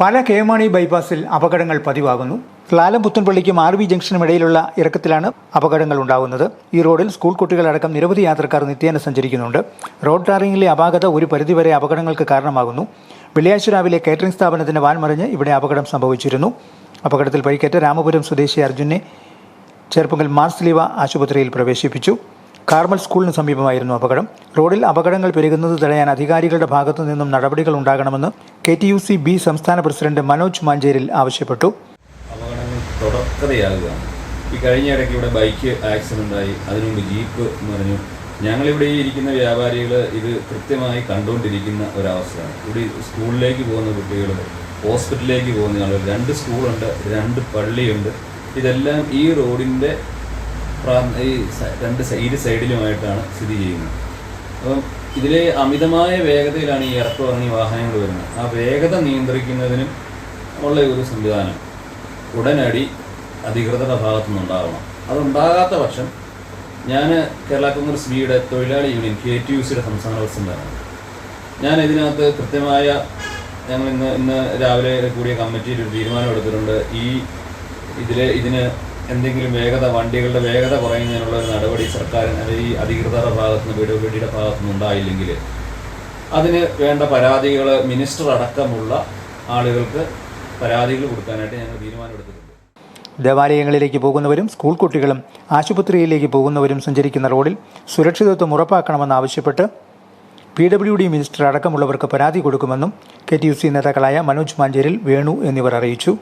പല കേമാണി ബൈപ്പാസിൽ അപകടങ്ങൾ പതിവാകുന്നു. ലാലം പുത്തൻപള്ളിക്കും ആർ വി ജംഗ്ഷനും ഇടയിലുള്ള ഇറക്കത്തിലാണ് അപകടങ്ങൾ ഉണ്ടാകുന്നത്. ഈ റോഡിൽ സ്കൂൾ കുട്ടികളടക്കം നിരവധി യാത്രക്കാർ നിത്യേന സഞ്ചരിക്കുന്നുണ്ട്. റോഡ് ടാറിംഗിലെ അപാകത ഒരു പരിധിവരെ അപകടങ്ങൾക്ക് കാരണമാകുന്നു. വെള്ളിയാഴ്ച രാവിലെ കേറ്ററിംഗ് സ്ഥാപനത്തിന്റെ വാൻ മറിഞ്ഞ് ഇവിടെ അപകടം സംഭവിച്ചിരുന്നു. അപകടത്തിൽ പരിക്കേറ്റ രാമപുരം സ്വദേശി അർജുനെ ചേർപ്പുങ്കൽ മാർസ്ലീവ ആശുപത്രിയിൽ പ്രവേശിപ്പിച്ചു. കാർമൽ സ്കൂളിന് സമീപമായിരുന്നു അപകടം. റോഡിൽ അപകടങ്ങൾ പെരുകുന്നത് തടയാൻ അധികാരികളുടെ ഭാഗത്തു നിന്നും നടപടികൾ ഉണ്ടാകണമെന്ന് K T U C B സംസ്ഥാന പ്രസിഡന്റ് മനോജ് മാഞ്ചേരിൽ ആവശ്യപ്പെട്ടു. അപകടങ്ങൾ ഈ കഴിഞ്ഞ ഇടയ്ക്ക് ഇവിടെ ബൈക്ക് ആക്സിഡന്റ് ആയി അതിനു മുമ്പ് ജീപ്പ് മറിഞ്ഞു. ഞങ്ങളിവിടെ ഇരിക്കുന്ന വ്യാപാരികൾ ഇത് കൃത്യമായി കണ്ടുകൊണ്ടിരിക്കുന്ന ഒരവസ്ഥയാണ്. ഇവിടെ സ്കൂളിലേക്ക് പോകുന്ന കുട്ടികൾ ഹോസ്പിറ്റലിലേക്ക് പോകുന്ന ആളുകൾ രണ്ട് സ്കൂളുണ്ട് രണ്ട് പള്ളിയുണ്ട്. ഇതെല്ലാം ഈ റോഡിന്റെ ഈ രണ്ട് ഇരു സൈഡിലുമായിട്ടാണ് സ്ഥിതി ചെയ്യുന്നത്. അപ്പം ഇതിൽ അമിതമായ വേഗതയിലാണ് ഈ ഇറക്കം ഇറങ്ങി വാഹനങ്ങൾ വരുന്നത്. ആ വേഗത നിയന്ത്രിക്കുന്നതിനും ഉള്ള ഒരു സംവിധാനം ഉടനടി അധികൃതരുടെ ഭാഗത്തു നിന്നുണ്ടാകണം അതുണ്ടാകാത്ത പക്ഷം ഞാൻ കേരള കോൺഗ്രസ് ബിയുടെ തൊഴിലാളി യൂണിയൻ കെ ടി യു സിയുടെ സംസ്ഥാന പ്രസിഡന്റാണ്. ഞാൻ ഇതിനകത്ത് കൃത്യമായ ഞങ്ങൾ ഇന്ന് ഇന്ന് രാവിലെ കൂടിയ കമ്മിറ്റിയിൽ ഒരു തീരുമാനം എടുത്തിട്ടുണ്ട്. ഈ ഇതിലെ ഇതിന് എന്തെങ്കിലും വേഗത വണ്ടികളുടെ വേഗത കുറയുന്നതിനുള്ള ഒരു നടപടി സർക്കാരിന് അല്ലെങ്കിൽ ഈ അധികൃതരുടെ ഭാഗത്തു നിന്ന് വീഡിയോ വീടിയുടെ ഭാഗത്തുനിന്ന് ഉണ്ടായില്ലെങ്കിൽ അതിന് വേണ്ട പരാതികൾ മിനിസ്റ്റർ അടക്കമുള്ള ആളുകൾക്ക് പരാതികൾ കൊടുക്കാനായിട്ട് ഞങ്ങൾ തീരുമാനമെടുത്തിട്ടുണ്ട് ദേവാലയങ്ങളിലേക്ക് പോകുന്നവരും സ്കൂൾ കുട്ടികളും ആശുപത്രിയിലേക്ക് പോകുന്നവരും സഞ്ചരിക്കുന്ന റോഡിൽ സുരക്ഷിതത്വം ഉറപ്പാക്കണമെന്നാവശ്യപ്പെട്ട് പി ഡബ്ല്യു ഡി മിനിസ്റ്റർ അടക്കമുള്ളവർക്ക് പരാതി കൊടുക്കുമെന്നും കെ ടി യു സി നേതാക്കളായ മനോജ് മാഞ്ചേരിൽ വേണു എന്നിവർ അറിയിച്ചു.